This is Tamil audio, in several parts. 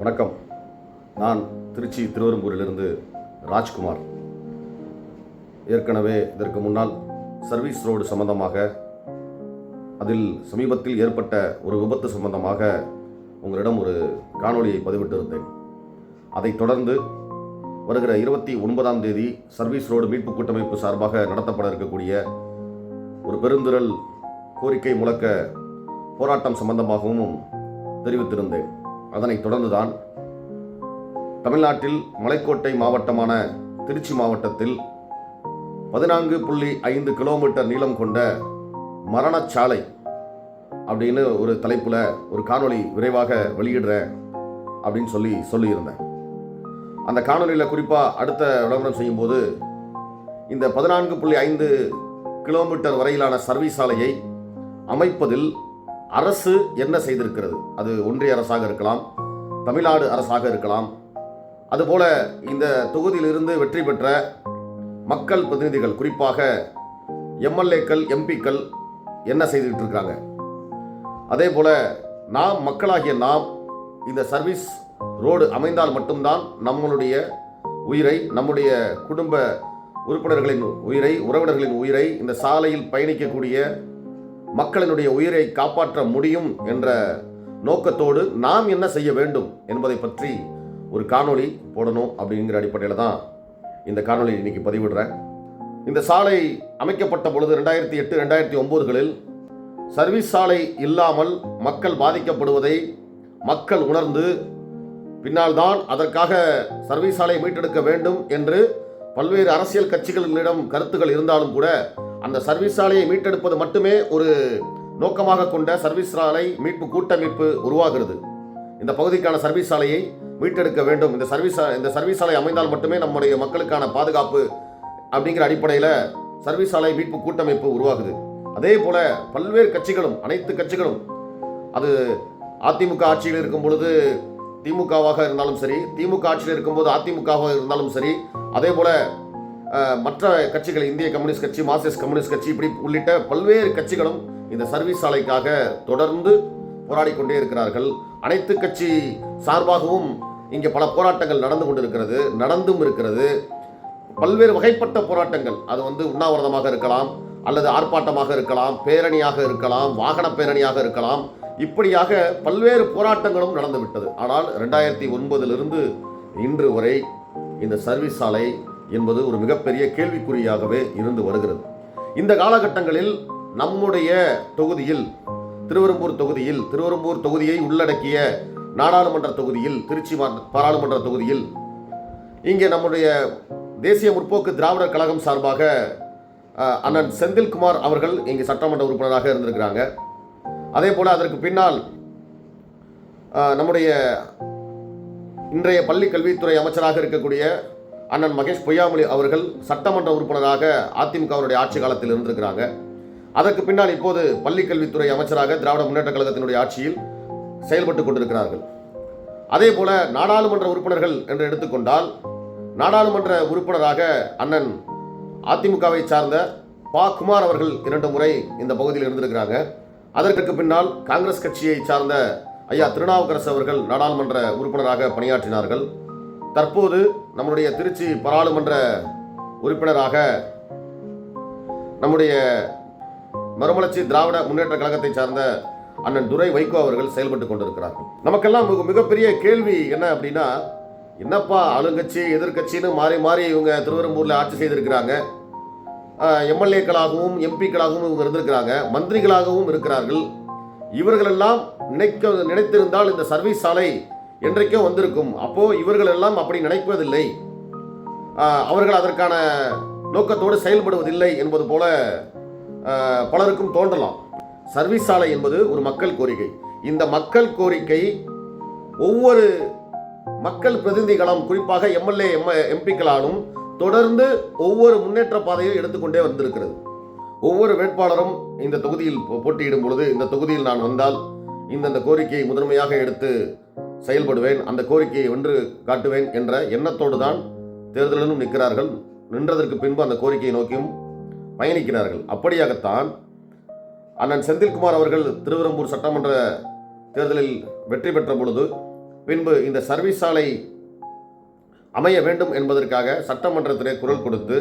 வணக்கம். நான் திருச்சி திருவெரும்பூரிலிருந்து ராஜ்குமார். ஏற்கனவே இதற்கு முன்னால் சர்வீஸ் ரோடு சம்பந்தமாக அதில் சமீபத்தில் ஏற்பட்ட ஒரு விபத்து சம்பந்தமாக உங்களிடம் ஒரு காணொலியை பதிவிட்டிருந்தேன். அதைத் தொடர்ந்து வருகிற இருபத்தி ஒன்பதாம் தேதி சர்வீஸ் ரோடு மீட்பு கூட்டமைப்பு சார்பாக நடத்தப்பட இருக்கக்கூடிய ஒரு பெருந்திரள் கோரிக்கை முழக்க போராட்டம் சம்பந்தமாகவும் தெரிவித்திருந்தேன். அதனைத் தொடர்ந்துதான் தமிழ்நாட்டில் மலைக்கோட்டை மாவட்டமான திருச்சி மாவட்டத்தில் பதினான்கு புள்ளி ஐந்து கிலோமீட்டர் நீளம் கொண்ட மரணச்சாலை அப்படின்னு ஒரு தலைப்பில் ஒரு காணொளி விரைவாக வெளியிடுறேன் அப்படின்னு சொல்லி சொல்லியிருந்தேன். அந்த காணொலியில் குறிப்பாக அடுத்த விளம்பரம் செய்யும்போது இந்த பதினான்கு புள்ளி ஐந்து கிலோமீட்டர் வரையிலான சர்வீஸ் சாலையை அமைப்பதில் அரசு என்ன செய்திருக்கிறது? அது ஒன்றிய அரசாக இருக்கலாம் தமிழ்நாடு அரசாக இருக்கலாம். அதுபோல இந்த தொகுதியிலிருந்து வெற்றி பெற்ற மக்கள் பிரதிநிதிகள் குறிப்பாக எம்எல்ஏக்கள் எம்பிக்கள் என்ன செய்துக்கிட்டு இருக்காங்க அதே போல் நாம் மக்களாகிய நாம் இந்த சர்வீஸ் ரோடு அமைந்தால் மட்டும்தான் நம்மளுடைய உயிரை நம்முடைய குடும்ப உறுப்பினர்களின் உயிரை உறவினர்களின் உயிரை இந்த சாலையில் பயணிக்கக்கூடிய மக்களினுடைய உயிரை காப்பாற்ற முடியும் என்ற நோக்கத்தோடு நாம் என்ன செய்ய வேண்டும் என்பதை பற்றி ஒரு காணொளி போடணும் அப்படிங்கிற அடிப்படையில் தான் இந்த காணொளி இன்னைக்கு பதிவிடுறேன். இந்த சாலை அமைக்கப்பட்ட பொழுது ரெண்டாயிரத்தி எட்டு ரெண்டாயிரத்தி ஒம்போதுகளில் சர்வீஸ் சாலை இல்லாமல் மக்கள் பாதிக்கப்படுவதை மக்கள் உணர்ந்து பின்னால் தான் அதற்காக சர்வீஸ் சாலை மீட்டெடுக்க வேண்டும் என்று பல்வேறு அரசியல் கட்சிகளிடம் கருத்துக்கள் இருந்தாலும் கூட அந்த சர்வீஸ் சாலையை மீட்டெடுப்பது மட்டுமே ஒரு நோக்கமாக கொண்ட சர்வீஸ் சாலை மீட்பு கூட்டமைப்பு உருவாகிறது. இந்த பகுதிக்கான சர்வீஸ் சாலையை மீட்டெடுக்க வேண்டும். இந்த சர்வீஸ் இந்த சர்வீஸ் சாலை அமைந்தால் மட்டுமே நம்முடைய மக்களுக்கான பாதுகாப்பு அப்படிங்கிற அடிப்படையில் சர்வீஸ் சாலை மீட்பு கூட்டமைப்பு உருவாகுது. அதே போல பல்வேறு கட்சிகளும் அனைத்து கட்சிகளும் அது அதிமுக ஆட்சியில் இருக்கும் பொழுது திமுகவாக இருந்தாலும் சரி திமுக ஆட்சியில் இருக்கும்போது அதிமுகவாக இருந்தாலும் சரி அதே போல மற்ற கட்சிகள் இந்திய கம்யூனிஸ்ட் கட்சி மார்க்சிஸ்ட் கம்யூனிஸ்ட் கட்சி இப்படி உள்ளிட்ட பல்வேறு கட்சிகளும் இந்த சர்வீஸ் சாலைக்காக தொடர்ந்து போராடி கொண்டே இருக்கிறார்கள். அனைத்து கட்சி சார்பாகவும் இங்கே பல போராட்டங்கள் நடந்து கொண்டிருக்கிறது நடந்தும் இருக்கிறது. பல்வேறு வகைப்பட்ட போராட்டங்கள். அது வந்து உண்ணாவிரதமாக இருக்கலாம் அல்லது ஆர்ப்பாட்டமாக இருக்கலாம் பேரணியாக இருக்கலாம் வாகன பேரணியாக இருக்கலாம். இப்படியாக பல்வேறு போராட்டங்களும் நடந்துவிட்டது. ஆனால் ரெண்டாயிரத்தி ஒன்பதிலிருந்து இன்று வரை இந்த சர்வீஸ் சாலை என்பது ஒரு மிகப்பெரிய கேள்விக்குறியாகவே இருந்து வருகிறது. இந்த காலகட்டங்களில் நம்முடைய தொகுதியில் திருவெரும்பூர் தொகுதியில் திருவெரும்பூர் தொகுதியை உள்ளடக்கிய நாடாளுமன்ற தொகுதியில் திருச்சி பாராளுமன்ற தொகுதியில் இங்கே நம்முடைய தேசிய முற்போக்கு திராவிடர் கழகம் சார்பாக அண்ணன் செந்தில்குமார் அவர்கள் இங்கே சட்டமன்ற உறுப்பினராக இருந்திருக்கிறாங்க. அதே போல் அதற்கு பின்னால் நம்முடைய இன்றைய பள்ளி கல்வித்துறை அமைச்சராக இருக்கக்கூடிய அண்ணன் மகேஷ் பொய்யாமொழி அவர்கள் சட்டமன்ற உறுப்பினராக அதிமுகவினுடைய ஆட்சி காலத்தில் இருந்திருக்கிறாங்க. அதற்கு பின்னால் இப்போது பள்ளி கல்வித்துறை அமைச்சராக திராவிட முன்னேற்ற கழகத்தினுடைய ஆட்சியில் செயல்பட்டு கொண்டிருக்கிறார்கள். அதே போல நாடாளுமன்ற உறுப்பினர்கள் என்று எடுத்துக்கொண்டால் நாடாளுமன்ற உறுப்பினராக அண்ணன் அதிமுகவை சார்ந்த பா. குமார் அவர்கள் இரண்டு முறை இந்த பகுதியில் இருந்திருக்கிறாங்க. அதற்கு பின்னால் காங்கிரஸ் கட்சியை சார்ந்த ஐயா திருநாவுக்கரசு அவர்கள் நாடாளுமன்ற உறுப்பினராக பணியாற்றினார்கள். தற்போது நம்முடைய திருச்சி பாராளுமன்ற உறுப்பினராக நம்முடைய மறுமலர்ச்சி திராவிட முன்னேற்ற கழகத்தை சார்ந்த அண்ணன் துரை வைகோ அவர்கள் செயல்பட்டு கொண்டிருக்கிறார்கள். நமக்கெல்லாம் மிக மிகப்பெரிய கேள்வி என்ன அப்படின்னா என்னப்பா ஆளுங்கட்சி எதிர்க்கட்சின்னு மாறி மாறி இவங்க திருவெரும்பூரில் ஆட்சி செய்திருக்கிறாங்க. எம்எல்ஏக்களாகவும் எம்பிக்களாகவும் இவங்க இருந்திருக்கிறாங்க. மந்திரிகளாகவும் இருக்கிறார்கள். இவர்களெல்லாம் நினைக்க நினைத்திருந்தால் இந்த சர்வீஸ் சாலை என்றைக்கோ வந்திருக்கும். அப்போ இவர்கள் எல்லாம் அப்படி நினைப்பதில்லை. அவர்கள் அதற்கான நோக்கத்தோடு செயல்படுவதில்லை என்பது போல பலருக்கும் தோன்றலாம். சர்வீஸ் சாலை என்பது ஒரு மக்கள் கோரிக்கை. இந்த மக்கள் கோரிக்கை ஒவ்வொரு மக்கள் பிரதிநிதிகளும் குறிப்பாக எம்எல்ஏ எம் எம்பிக்களாலும் தொடர்ந்து ஒவ்வொரு முன்னேற்ற பாதையும் எடுத்துக்கொண்டே வந்திருக்கிறது. ஒவ்வொரு வேட்பாளரும் இந்த தொகுதியில் போ- போட்டியிடும் பொழுது இந்த தொகுதியில் நான் வந்தால் இந்தந்த கோரிக்கையை முதன்மையாக எடுத்து செயல்படுவேன் அந்த கோரிக்கையை வென்று காட்டுவேன் என்ற எண்ணத்தோடு தான் தேர்தலிலும் நிற்கிறார்கள். நின்றதற்கு பின்பு அந்த கோரிக்கையை நோக்கியும் பயணிக்கிறார்கள். அப்படியாகத்தான் அண்ணன் செந்தில்குமார் அவர்கள் திருவெரும்பூர் சட்டமன்ற தேர்தலில் வெற்றி பெற்ற பொழுது பின்பு இந்த சர்வீஸ் சாலை அமைய வேண்டும் என்பதற்காக சட்டமன்றத்திலே குரல் கொடுத்து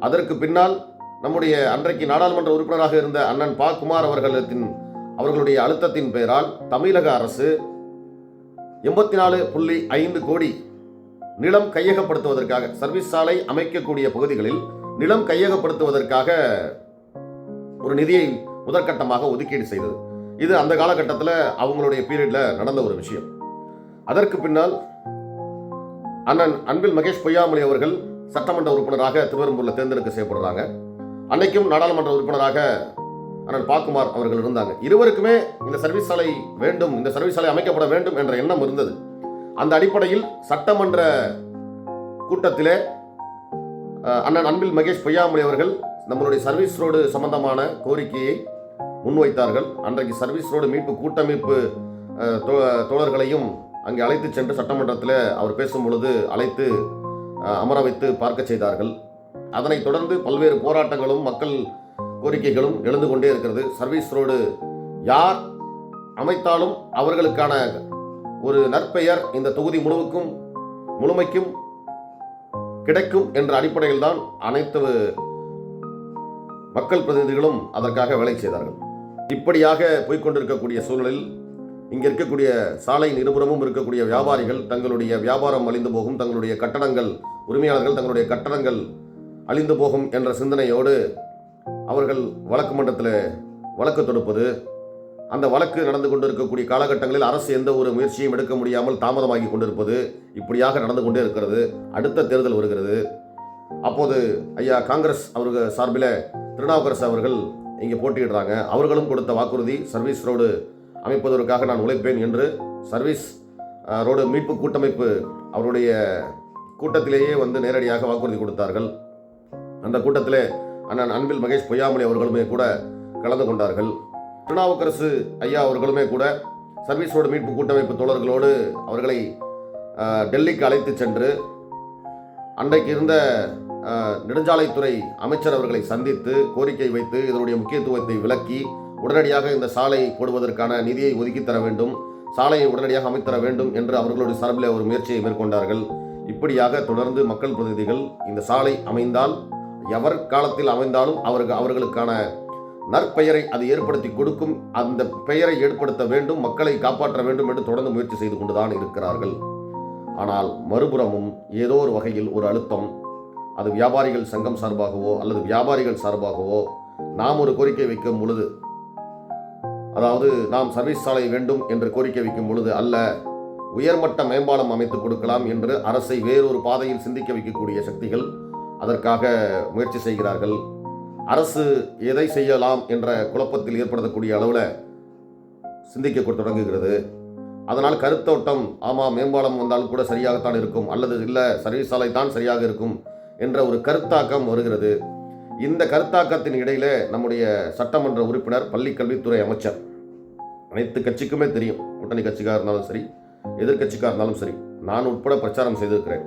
அதற்கு பின்னால் நம்முடைய அன்றைக்கு நாடாளுமன்ற உறுப்பினராக இருந்த அண்ணன் பா. குமார் அவர்களின் அவர்களுடைய அழுத்தத்தின் பெயரால் தமிழக அரசு எண்பத்தி நாலு புள்ளி ஐந்து கோடி நிலம் கையகப்படுத்துவதற்காக சர்வீஸ் சாலை அமைக்கக்கூடிய பகுதிகளில் நிலம் கையகப்படுத்துவதற்காக ஒரு நிதியை முதற்கட்டமாக ஒதுக்கீடு செய்தது. இது அந்த காலகட்டத்தில் அவங்களுடைய பீரியட்ல நடந்த ஒரு விஷயம். அதற்கு பின்னால் அண்ணன் அன்பில் மகேஷ் பொய்யாமொழி அவர்கள் சட்டமன்ற உறுப்பினராக திருவெரும்பூரில் தேர்ந்தெடுக்க செய்யப்படுறாங்க. அன்னைக்கும் நாடாளுமன்ற உறுப்பினராக அண்ணன் பாக்குமார் அவர்கள் இருந்தாங்க. இருவருக்குமே இந்த சர்வீஸ் சாலை வேண்டும் இந்த சர்வீஸ் சாலை அமைக்கப்பட வேண்டும் என்ற எண்ணம் இருந்தது. அந்த அடிப்படையில் சட்டமன்ற கூட்டத்திலே அண்ணன் அன்பில் மகேஷ் பொய்யாமொழி அவர்கள் நம்மளுடைய சர்வீஸ் ரோடு சம்பந்தமான கோரிக்கையை முன்வைத்தார்கள். அன்றைக்கு சர்வீஸ் ரோடு மீட்பு கூட்டமைப்பு தோ- தோழர்களையும் அங்கே அழைத்து சென்று சட்டமன்றத்தில் அவர் பேசும் பொழுது அழைத்து அமர வைத்து பார்க்க செய்தார்கள். அதனைத் தொடர்ந்து பல்வேறு போராட்டங்களும் மக்கள் கோரிக்கைகளும் எழுந்து கொண்டே இருக்கிறது. சர்வீஸ் ரோடு யார் அமைத்தாலும் அவர்களுக்கான ஒரு நற்பெயர் இந்த தொகுதி முழுவுக்கும் முழுமைக்கும் கிடைக்கும் என்ற அடிப்படையில் தான் அனைத்து மக்கள் பிரதிநிதிகளும் அதற்காக வேலை செய்தார்கள். இப்படியாக போய்கொண்டிருக்கக்கூடிய சூழலில் இங்கே இருக்கக்கூடிய சாலையின் இருபுறமும் இருக்கக்கூடிய வியாபாரிகள் தங்களுடைய வியாபாரம் அழிந்து போகும் தங்களுடைய கட்டடங்கள் உரிமையாளர்கள் தங்களுடைய கட்டடங்கள் அழிந்து போகும் என்ற சிந்தனையோடு அவர்கள் வழக்கு மன்றத்தில் வழக்கு தொடுப்பது அந்த வழக்கு நடந்து கொண்டிருக்கக்கூடிய காலகட்டங்களில் அரசு எந்த ஒரு முயற்சியும் எடுக்க முடியாமல் தாமதமாகி கொண்டிருப்பது இப்படியாக நடந்து கொண்டே இருக்கிறது. அடுத்த தேர்தல் வருகிறது. அப்போது ஐயா காங்கிரஸ் அவர்கள் சார்பில் திருநாவுக்கரசு அவர்கள் இங்கே போட்டியிடுறாங்க. அவர்களும் கொடுத்த வாக்குறுதி சர்வீஸ் ரோடு அமைப்பதற்காக நான் உழைப்பேன் என்று சர்வீஸ் ரோடு மீட்பு கூட்டமைப்பு அவருடைய கூட்டத்திலேயே வந்து நேரடியாக வாக்குறுதி கொடுத்தார்கள். அந்த கூட்டத்தில் அண்ணன் அன்பில் மகேஷ் பொய்யாமொழி அவர்களுமே கூட கலந்து கொண்டார்கள். திருநாவுக்கரசு ஐயா அவர்களுமே கூட சர்வீஸோடு மீட்பு கூட்டமைப்பு தோழர்களோடு அவர்களை டெல்லிக்கு அழைத்து சென்று அன்றைக்கு இருந்த நெடுஞ்சாலைத்துறை அமைச்சர் அவர்களை சந்தித்து கோரிக்கை வைத்து இதனுடைய முக்கியத்துவத்தை விளக்கி உடனடியாக இந்த சாலை போடுவதற்கான நிதியை ஒதுக்கித்தர தர வேண்டும் சாலையை உடனடியாக அமைத்தர வேண்டும் என்று அவர்களுடைய சார்பில் ஒரு முயற்சியை மேற்கொண்டார்கள். இப்படியாக தொடர்ந்து மக்கள் பிரதிநிதிகள் இந்த சாலை அமைந்தால் எவர் காலத்தில் அமைந்தாலும் அவருக்கு அவர்களுக்கான நற்பெயரை அது ஏற்படுத்தி கொடுக்கும். அந்த பெயரை ஏற்படுத்த வேண்டும் மக்களை காப்பாற்ற வேண்டும் என்று தொடர்ந்து முயற்சி செய்து கொண்டுதான் இருக்கிறார்கள். ஆனால் மறுபுறமும் ஏதோ ஒரு வகையில் ஒரு அழுத்தம். அது வியாபாரிகள் சங்கம் சார்பாகவோ அல்லது வியாபாரிகள் சார்பாகவோ நாம் ஒரு கோரிக்கை வைக்கும் பொழுது அதாவது நாம் சர்வீஸ் சாலை வேண்டும் என்று கோரிக்கை வைக்கும் பொழுது அல்ல உயர்மட்ட மேம்பாலம் அமைத்து கொடுக்கலாம் என்று அரசை வேறொரு பாதையில் சிந்திக்க வைக்கக்கூடிய சக்திகள் அதற்காக முயற்சி செய்கிறார்கள். அரசு எதை செய்யலாம் என்ற குழப்பத்தில் ஏற்படுத்தக்கூடிய அளவில் சிந்திக்க தொடங்குகிறது. அதனால் கருத்தோட்டம் ஆமாம் மேம்பாலம் வந்தாலும் கூட சரியாகத்தான் இருக்கும் அல்லது இல்லை சர்வீஸ் சாலை தான் சரியாக இருக்கும் என்ற ஒரு கருத்தாக்கம் வருகிறது. இந்த கருத்தாக்கத்தின் இடையில நம்முடைய சட்டமன்ற உறுப்பினர் பள்ளிக்கல்வித்துறை அமைச்சர். அனைத்து கட்சிக்குமே தெரியும் கூட்டணி கட்சிக்காக இருந்தாலும் சரி எதிர்க்கட்சிக்காக இருந்தாலும் சரி நான் உட்பட பிரச்சாரம் செய்திருக்கிறேன்.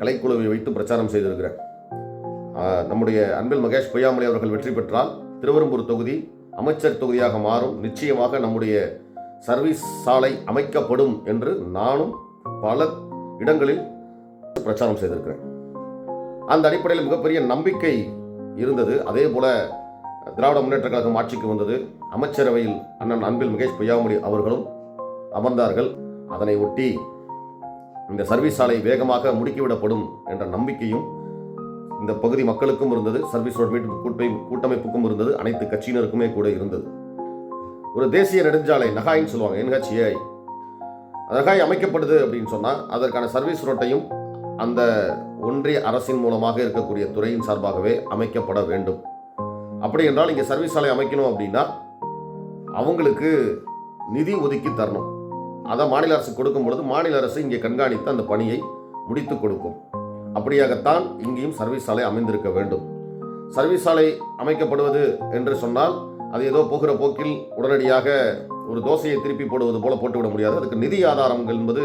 கலைக்குழுவை வைத்து பிரச்சாரம் செய்திருக்கிறேன். நம்முடைய அன்பில் மகேஷ் பொய்யாமலை அவர்கள் வெற்றி பெற்றால் திருவெரும்பூர் தொகுதி அமைச்சர் தொகுதியாக மாறும். நிச்சயமாக நம்முடைய சர்வீஸ் சாலை அமைக்கப்படும் என்று நானும் பல இடங்களில் பிரச்சாரம் செய்திருக்கிறேன். அந்த அடிப்படையில் மிகப்பெரிய நம்பிக்கை இருந்தது. அதே போல திராவிட முன்னேற்ற கழகம் ஆட்சிக்கு வந்தது. அமைச்சரவையில் அண்ணன் அன்பில் மகேஷ் பொய்யாமொழி அவர்களும் அமர்ந்தார்கள். அதனை ஒட்டி இந்த சர்வீஸ் சாலை வேகமாக முடுக்கிவிடப்படும் என்ற நம்பிக்கையும் இந்த பகுதி மக்களுக்கும் இருந்தது சர்வீஸ் ரோட் மீட்பு கூட்டமை கூட்டமைப்புக்கும் இருந்தது அனைத்து கட்சியினருக்குமே கூட இருந்தது. ஒரு தேசிய நெடுஞ்சாலை நகாயின்னு சொல்லுவாங்க என்ஹெச்ஏஐ. நகாய் அமைக்கப்படுது அப்படின்னு சொன்னால் அதற்கான சர்வீஸ் ரோட்டையும் அந்த ஒன்றிய அரசின் மூலமாக இருக்கக்கூடிய துறையின் சார்பாகவே அமைக்கப்பட வேண்டும். அப்படி என்றால் இங்கே சர்வீஸ் சாலை அமைக்கணும் அப்படின்னா அவங்களுக்கு நிதி ஒதுக்கி தரணும். அதை மாநில அரசு கொடுக்கும் பொழுது மாநில அரசு இங்கே கண்காணித்து அந்த பணியை முடித்து கொடுக்கும். அப்படியாகத்தான் இங்கேயும் சர்வீஸ் சாலை அமைந்திருக்க வேண்டும். சர்வீஸ் சாலை அமைக்கப்படுவது என்று சொன்னால் அது ஏதோ போகிற போக்கில் உடனடியாக ஒரு தோசையை திருப்பி போடுவது போல போட்டுவிட முடியாது. அதுக்கு நிதி ஆதாரங்கள் என்பது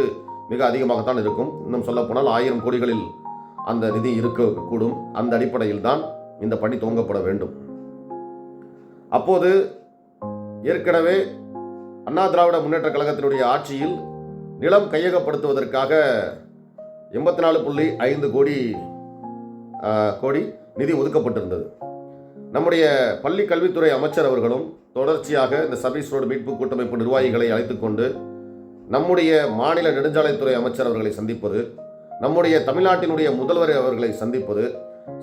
மிக அதிகமாகத்தான் இருக்கும். இன்னும் சொல்லப்போனால் ஆயிரம் கோடிகளில் அந்த நிதி இருக்கக்கூடும். அந்த அடிப்படையில் தான் இந்த பணி துவங்கப்பட வேண்டும். அப்போது ஏற்கனவே அண்ணா திராவிட முன்னேற்ற கழகத்தினுடைய ஆட்சியில் நிலம் கையகப்படுத்துவதற்காக எண்பத்தி நாலு புள்ளி ஐந்து கோடி கோடி நிதி ஒதுக்கப்பட்டிருந்தது. நம்முடைய பள்ளி கல்வித்துறை அமைச்சர் அவர்களும் தொடர்ச்சியாக இந்த சர்வீஸ் ரோடு மீட்பு கூட்டமைப்பு நிர்வாகிகளை அழைத்துக்கொண்டு நம்முடைய மாநில நெடுஞ்சாலைத்துறை அமைச்சர் அவர்களை சந்திப்பது நம்முடைய தமிழ்நாட்டினுடைய முதல்வர் அவர்களை சந்திப்பது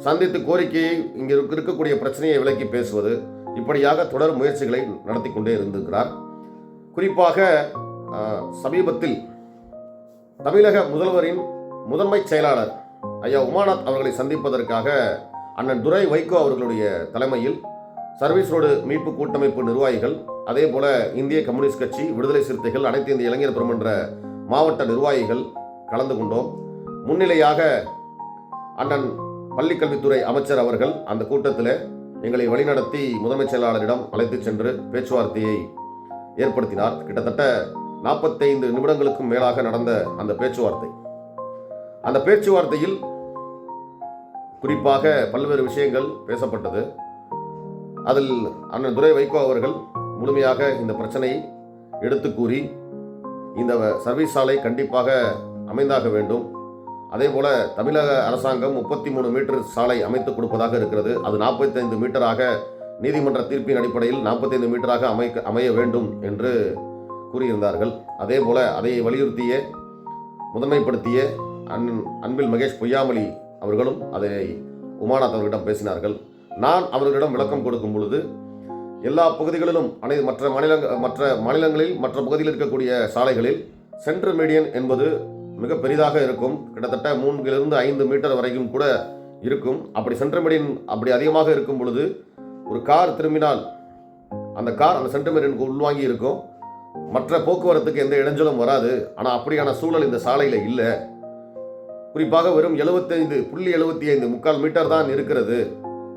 சந்தித்து கோரிக்கையை இங்கே இருக்கக்கூடிய பிரச்சனையை விலக்கி பேசுவது இப்படியாக தொடர் முயற்சிகளை நடத்தி கொண்டே இருந்திருக்கிறார். குறிப்பாக சமீபத்தில் தமிழக முதல்வரின் முதன்மை செயலாளர் ஐயா உமாநாத் அவர்களை சந்திப்பதற்காக அண்ணன் துரை வைகோ அவர்களுடைய தலைமையில் சர்வீஸ் ரோடு மீட்பு கூட்டமைப்பு நிர்வாகிகள் அதே போல இந்திய கம்யூனிஸ்ட் கட்சி விடுதலை சிறுத்தைகள் அனைத்து இந்திய இளைஞர் என்ற மாவட்ட நிர்வாகிகள் கலந்து கொண்டோம். முன்னிலையாக அண்ணன் பள்ளிக்கல்வித்துறை அமைச்சர் அவர்கள் அந்த கூட்டத்தில் எங்களை வழிநடத்தி முதன்மைச் செயலாளரிடம் அழைத்துச் சென்று பேச்சுவார்த்தையை ஏற்படுத்தினார். கிட்டத்தட்ட நாற்பத்தைந்து நிமிடங்களுக்கும் மேலாக நடந்த அந்த பேச்சுவார்த்தை. அந்த பேச்சுவார்த்தையில் குறிப்பாக பல்வேறு விஷயங்கள் பேசப்பட்டது. அதில் அண்ணன் துரை வைகோ அவர்கள் முழுமையாக இந்த பிரச்சனையை எடுத்து கூறி இந்த சர்வீஸ் சாலை கண்டிப்பாக அமைந்தாக வேண்டும். அதே போல தமிழக அரசாங்கம் முப்பத்தி மூணு மீட்டர் சாலை அமைத்து கொடுப்பதாக இருக்கிறது. அது நாற்பத்தைந்து மீட்டராக நீதிமன்ற தீர்ப்பின் அடிப்படையில் நாற்பத்தைந்து மீட்டராக அமைக்க அமைய வேண்டும் என்று கூறியிருந்தார்கள். அதே போல அதை வலியுறுத்திய முதன்மைப்படுத்திய அண்ணன் அன்பில் மகேஷ் பொய்யாமலி அவர்களும் அதை உமாநாத் அவர்களிடம் பேசினார்கள். நான் அவர்களிடம் விளக்கம் கொடுக்கும் பொழுது எல்லா பகுதிகளிலும் அனை மற்ற மாநிலங்கள் மற்ற மாநிலங்களில் மற்ற பகுதியில் இருக்கக்கூடிய சாலைகளில் சென்ட்ரல் மீடியன் என்பது மிக பெரிதாக இருக்கும். கிட்டத்தட்ட மூன்றிலிருந்து ஐந்து மீட்டர் வரைக்கும் கூட இருக்கும். அப்படி சென்ட்ரல் மீடியன் அப்படி அதிகமாக இருக்கும் பொழுது ஒரு கார் திரும்பினால் அந்த கார் அந்த சென்ட்ரல் மீடியனுக்கு உள்வாங்கி இருக்கும். மற்ற போக்குவரத்துக்கு எந்த இடைஞ்சலும் வராது. ஆனால் அப்படியான சூழல் இந்த சாலையில் இல்லை. குறிப்பாக வெறும் 75 புள்ளி எழுபத்தி ஐந்து முக்கால் மீட்டர் தான் இருக்கிறது.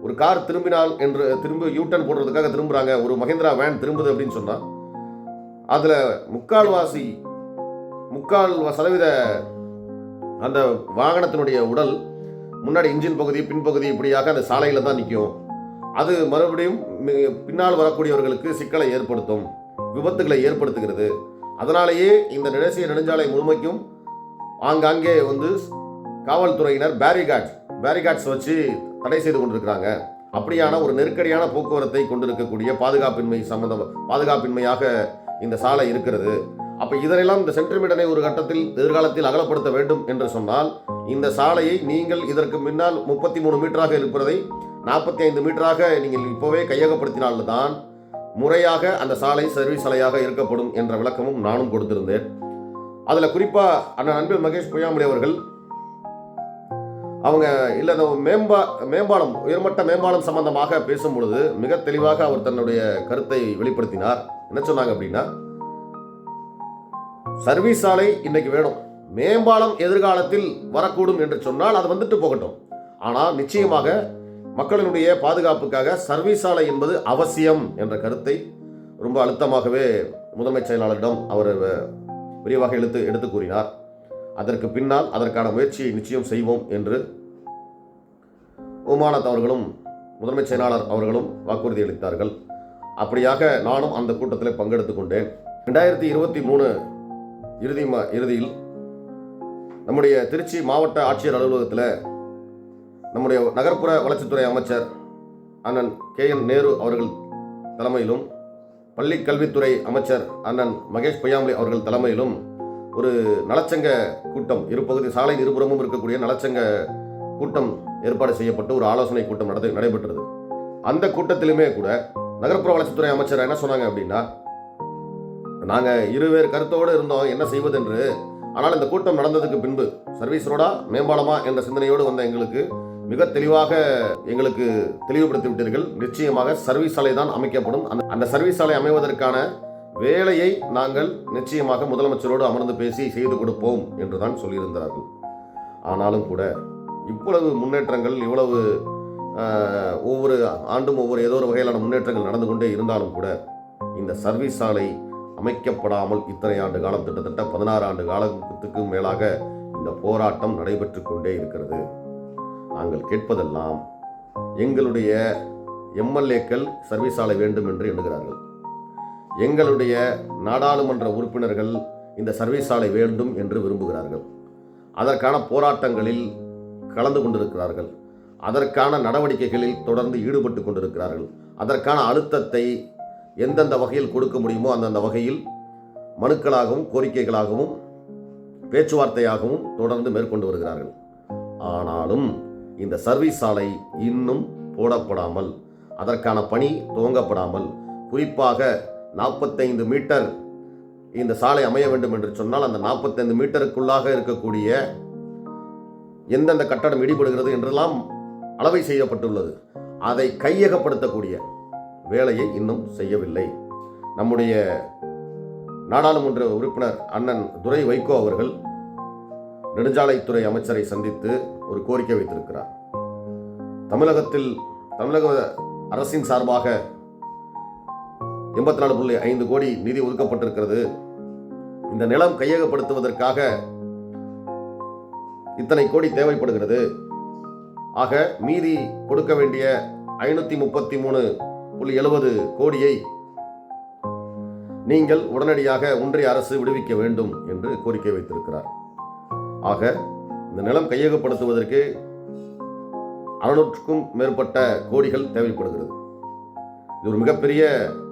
ஒரு கார் திரும்பினால் என்று திரும்ப யூட்டன் போடுறதுக்காக திரும்புகிறாங்க ஒரு மஹிந்திரா வேன் திரும்புது அப்படின்னு சொன்னால் அதில் முக்கால்வாசி முக்கால் சதவீத அந்த வாகனத்தினுடைய உடல் முன்னாடி இன்ஜின் பகுதி பின்பகுதி இப்படியாக அந்த சாலையில் தான் நிற்கும் அது மறுபடியும் பின்னால் வரக்கூடியவர்களுக்கு சிக்கலை ஏற்படுத்தும் விபத்துகளை ஏற்படுத்துகிறது. அதனாலேயே இந்த தேசிய நெடுஞ்சாலை முழுமைக்கும் ஆங்காங்கே வந்து காவல்துறையினர் பேரிகார்ட்ஸ் பேரிகார்ட்ஸ் வச்சு தடை செய்து கொண்டிருக்கிறாங்க. அப்படியான ஒரு நெருக்கடியான போக்குவரத்தை கொண்டிருக்கக்கூடிய பாதுகாப்பின்மை சம்பந்தம் பாதுகாப்பின்மையாக இந்த சாலை இருக்கிறது. அப்போ இதனெல்லாம் இந்த சென்ட்ரிமிடனை ஒரு கட்டத்தில் எதிர்காலத்தில் அகலப்படுத்த வேண்டும் என்று சொன்னால் இந்த சாலையை நீங்கள் இதற்கு முன்னால் முப்பத்தி மூணு மீட்டராக இருப்பதை நாற்பத்தி ஐந்து மீட்டராக நீங்கள் இப்போவே கையகப்படுத்தினால்தான் முறையாக அந்த சாலை சர்வீஸ் சாலையாக இருக்கப்படும் என்ற விளக்கமும் நானும் கொடுத்திருந்தேன். அதில் குறிப்பாக அண்ணன் அன்பில் மகேஷ் பொய்யாமொழி அவர்கள் அவங்க இல்லை இந்த மேம்பா மேம்பாலம் உயர்மட்ட மேம்பாலம் சம்பந்தமாக பேசும் பொழுது மிக தெளிவாக அவர் தன்னுடைய கருத்தை வெளிப்படுத்தினார். என்ன சொன்னாங்க அப்படின்னா சர்வீஸ் சாலை இன்னைக்கு வேணும். மேம்பாலம் எதிர்காலத்தில் வரக்கூடும் என்று சொன்னால் அது வந்துட்டு போகட்டும். ஆனால் நிச்சயமாக மக்களினுடைய பாதுகாப்புக்காக சர்வீஸ் சாலை என்பது அவசியம் என்ற கருத்தை ரொம்ப அழுத்தமாகவே முதன்மைச் செயலாளரிடம் அவர் விரிவாக எழுத்து எடுத்து கூறினார். அதற்கு பின்னால் அதற்கான முயற்சியை நிச்சயம் செய்வோம் என்று உமானத் அவர்களும் முதன்மைச் செயலாளர் அவர்களும் வாக்குறுதி அளித்தார்கள். அப்படியாக நானும் அந்த கூட்டத்தில் பங்கெடுத்து கொண்டேன். ரெண்டாயிரத்தி இருபத்தி மூணு இறுதி ம இறுதியில் நம்முடைய திருச்சி மாவட்ட ஆட்சியர் அலுவலகத்தில் நம்முடைய நகர்ப்புற வளர்ச்சித்துறை அமைச்சர் அண்ணன் கே என் நேரு அவர்கள் தலைமையிலும் பள்ளி கல்வித்துறை அமைச்சர் அண்ணன் மகேஷ் பொய்யாமலி அவர்கள் தலைமையிலும் ஒரு நலச்சங்க கூட்டம் இரு பகுதி சாலை இருபுறமும் இருக்கக்கூடிய நலச்சங்க கூட்டம் ஏற்பாடு செய்யப்பட்டு ஒரு ஆலோசனை கூட்டம் நடந்து நடைபெற்றது. அந்த கூட்டத்திலுமே கூட நகர்ப்புற வளர்ச்சித்துறை அமைச்சர் என்ன சொன்னாங்க அப்படின்னா நாங்கள் இருவேறு கருத்தோடு இருந்தோம் என்ன செய்வதென்று. ஆனால் இந்த கூட்டம் நடந்ததுக்கு பின்பு சர்வீஸ் ரோடா மேம்பாலமா என்ற சிந்தனையோடு வந்த எங்களுக்கு மிக தெளிவாக எங்களுக்கு தெளிவுபடுத்தி விட்டீர்கள். நிச்சயமாக சர்வீஸ் சாலை தான் அமைக்கப்படும். அந்த அந்த சர்வீஸ் சாலை அமைவதற்கான வேலையை நாங்கள் நிச்சயமாக முதலமைச்சரோடு அமர்ந்து பேசி செய்து கொடுப்போம் என்று தான் சொல்லியிருந்தார்கள். ஆனாலும் கூட இவ்வளவு முன்னேற்றங்கள் இவ்வளவு ஒவ்வொரு ஆண்டும் ஒவ்வொரு ஏதோ ஒரு வகையிலான முன்னேற்றங்கள் நடந்து கொண்டே இருந்தாலும் கூட இந்த சர்வீஸ் சாலை அமைக்கப்படாமல் இத்தனை ஆண்டு காலம் கிட்டத்தட்ட பதினாறு ஆண்டு காலத்துக்கு மேலாக இந்த போராட்டம் நடைபெற்று கொண்டே இருக்கிறது. நாங்கள் கேட்பதெல்லாம் எங்களுடைய எம்எல்ஏக்கள் சர்வீஸ் சாலை வேண்டும் என்று எண்ணுகிறார்கள். எங்களுடைய நாடாளுமன்ற உறுப்பினர்கள் இந்த சர்வீஸ் சாலை வேண்டும் என்று விரும்புகிறார்கள். அதற்கான போராட்டங்களில் கலந்து கொண்டிருக்கிறார்கள். அதற்கான நடவடிக்கைகளில் தொடர்ந்து ஈடுபட்டு கொண்டிருக்கிறார்கள். அதற்கான அழுத்தத்தை எந்தெந்த வகையில் கொடுக்க முடியுமோ அந்தந்த வகையில் மனுக்களாகவும் கோரிக்கைகளாகவும் பேச்சுவார்த்தையாகவும் தொடர்ந்து மேற்கொண்டு வருகிறார்கள். ஆனாலும் இந்த சர்வீஸ் சாலை இன்னும் போடப்படாமல் அதற்கான பணி துவங்கப்படாமல் குறிப்பாக நாற்பத்தைந்து மீட்டர் இந்த சாலை அமைய வேண்டும் என்று சொன்னால் அந்த நாற்பத்தைந்து மீட்டருக்குள்ளாக இருக்கக்கூடிய எந்தெந்த கட்டடம் இடிபடுகிறது என்றெல்லாம் அளவை செய்யப்பட்டுள்ளது. அதை கையகப்படுத்தக்கூடிய வேலையை இன்னும் செய்யவில்லை. நம்முடைய நாடாளுமன்ற உறுப்பினர் அண்ணன் துரை வைகோ அவர்கள் நெடுஞ்சாலைத்துறை அமைச்சரை சந்தித்து ஒரு கோரிக்கை வைத்திருக்கிறார். தமிழகத்தில் தமிழக அரசின் சார்பாக எண்பத்தி நாலு புள்ளி ஐந்து கோடி நிதி ஒதுக்கப்பட்டிருக்கிறது. இந்த நிலம் கையகப்படுத்துவதற்காக இத்தனை கோடி தேவைப்படுகிறது. ஆக மீதி கொடுக்க வேண்டிய ஐநூற்றி முப்பத்தி மூணு புள்ளி எழுபது கோடியை நீங்கள் உடனடியாக ஒன்றிய அரசு விடுவிக்க வேண்டும் என்று கோரிக்கை வைத்திருக்கிறார். ஆக இந்த நிலம் கையகப்படுத்துவதற்கு அறுநூற்றுக்கும் மேற்பட்ட கோடிகள் தேவைப்படுகிறது. இது ஒரு மிகப்பெரிய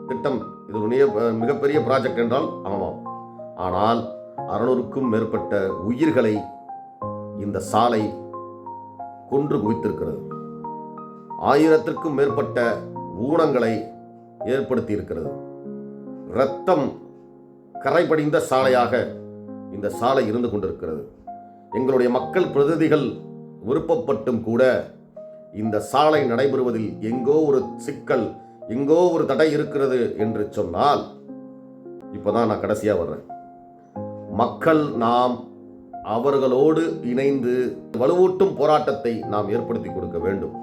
திட்டம். இது ஒரு மிகப்பெரிய ப்ராஜெக்ட் என்றால் ஆமாம். ஆனால் அறுநூறுக்கும் மேற்பட்ட உயிர்களை இந்த சாலை கொன்று குவித்திருக்கிறது. ஆயிரத்திற்கும் மேற்பட்ட ஊனங்களை ஏற்படுத்தியிருக்கிறது. இரத்தம் கரைபடிந்த சாலையாக இந்த சாலை இருந்து கொண்டிருக்கிறது. எங்களுடைய மக்கள் பிரதிநிதிகள் விருப்பப்பட்டும் கூட இந்த சாலை நடைபெறுவதில் எங்கோ ஒரு சிக்கல் எங்கோ ஒரு தடை இருக்கிறது என்று சொன்னால் இப்போதான் நான் கடைசியாக வர்றேன். மக்கள் நாம் அவர்களோடு இணைந்து வலுவூட்டும் போராட்டத்தை நாம் ஏற்படுத்தி கொடுக்க வேண்டும்.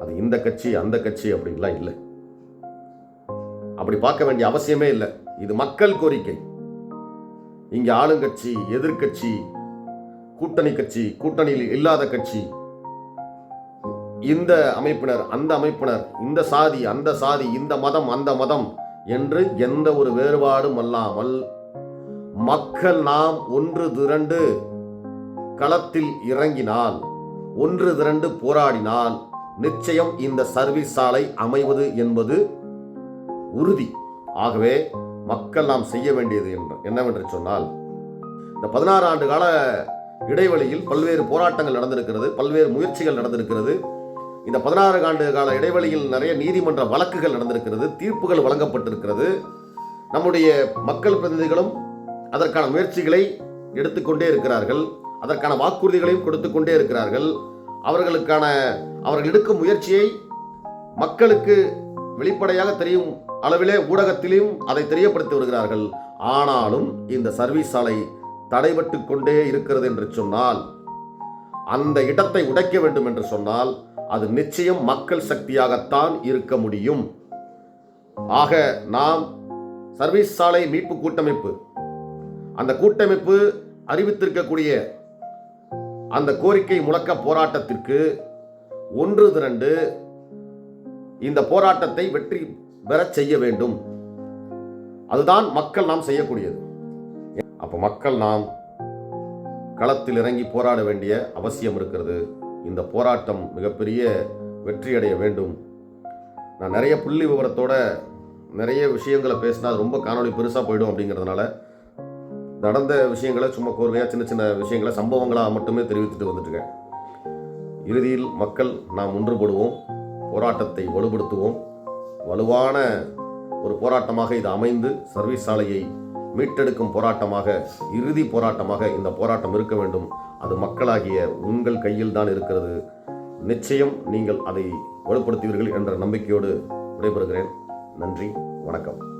அது இந்த கட்சி அந்த கட்சி அப்படின்லாம் இல்லை. அப்படி பார்க்க வேண்டிய அவசியமே இல்லை. இது மக்கள் கோரிக்கை. இங்கே ஆளுங்கட்சி எதிர்க்கட்சி கூட்டணி கட்சி கூட்டணியில் இல்லாத கட்சி. இந்த அமைப்பினர் அந்த அமைப்பினர் இந்த சாதி அந்த சாதி இந்த மதம் அந்த மதம் என்று எந்த ஒரு வேறுபாடும் அல்லாமல் மக்கள் நாம் ஒன்று திரண்டு களத்தில் இறங்கினால் ஒன்று திரண்டு போராடினால் நிச்சயம் இந்த சர்வீஸ் சாலை அமைவது என்பது உறுதி. ஆகவே மக்கள் நாம் செய்ய வேண்டியது என்று என்னவென்று சொன்னால் இந்த பதினாறு ஆண்டு கால இடைவெளியில் பல்வேறு போராட்டங்கள் நடந்திருக்கிறது பல்வேறு முயற்சிகள் நடந்திருக்கிறது. இந்த பதினாறு ஆண்டு கால இடைவெளியில் நிறைய நீதிமன்ற வழக்குகள் நடந்திருக்கிறது தீர்ப்புகள் வழங்கப்பட்டிருக்கிறது. நம்முடைய மக்கள் பிரதிநிதிகளும் அதற்கான முயற்சிகளை எடுத்துக்கொண்டே இருக்கிறார்கள். அதற்கான வாக்குறுதிகளையும் கொடுத்து கொண்டே இருக்கிறார்கள். அவர்களுக்கான அவர்கள் எடுக்கும் முயற்சியை மக்களுக்கு வெளிப்படையாக தெரியும் அளவிலே ஊடகத்திலையும் அதை தெரியப்படுத்தி வருகிறார்கள். ஆனாலும் இந்த சர்வீஸ் சாலை தடைபட்டு கொண்டே இருக்கிறது என்று சொன்னால் அந்த இடத்தை உடைக்க வேண்டும் என்று சொன்னால் அது நிச்சயம் மக்கள் சக்தியாகத்தான் இருக்க முடியும். ஆக நாம் சர்வீஸ் சாலை மீட்பு கூட்டமைப்பு அந்த கூட்டமைப்பு அறிவித்திருக்கக்கூடிய அந்த கோரிக்கை முழக்க போராட்டத்திற்கு ஒன்று திரண்டு இந்த போராட்டத்தை வெற்றி பெறச் செய்ய வேண்டும். அதுதான் மக்கள் நாம் செய்யக்கூடியது. அப்போ மக்கள் நாம் களத்தில் இறங்கி போராட வேண்டிய அவசியம் இருக்கிறது. இந்த போராட்டம் மிகப்பெரிய வெற்றி அடைய வேண்டும். நான் நிறைய புள்ளி விவரத்தோட நிறைய விஷயங்களை பேசினா ரொம்ப காணொளி பெருசாக போயிடும் அப்படிங்கிறதுனால நடந்த விஷயங்களை சும்மா கோர்வையாக சின்ன சின்ன விஷயங்களை சம்பவங்களாக மட்டுமே தெரிவித்துட்டு வந்துட்டுருக்கேன். இறுதியில் மக்கள் நாம் ஒன்றுபடுவோம் போராட்டத்தை வலுப்படுத்துவோம். வலுவான ஒரு போராட்டமாக இது அமைந்து சர்வீஸ் சாலையை மீட்டெடுக்கும் போராட்டமாக இறுதி போராட்டமாக இந்த போராட்டம் இருக்க வேண்டும். அது மக்களாகிய உங்கள் கையில் தான் இருக்கிறது. நிச்சயம் நீங்கள் அதை வலுப்படுத்துவீர்கள் என்ற நம்பிக்கையோடு விடைபெறுகிறேன். நன்றி வணக்கம்.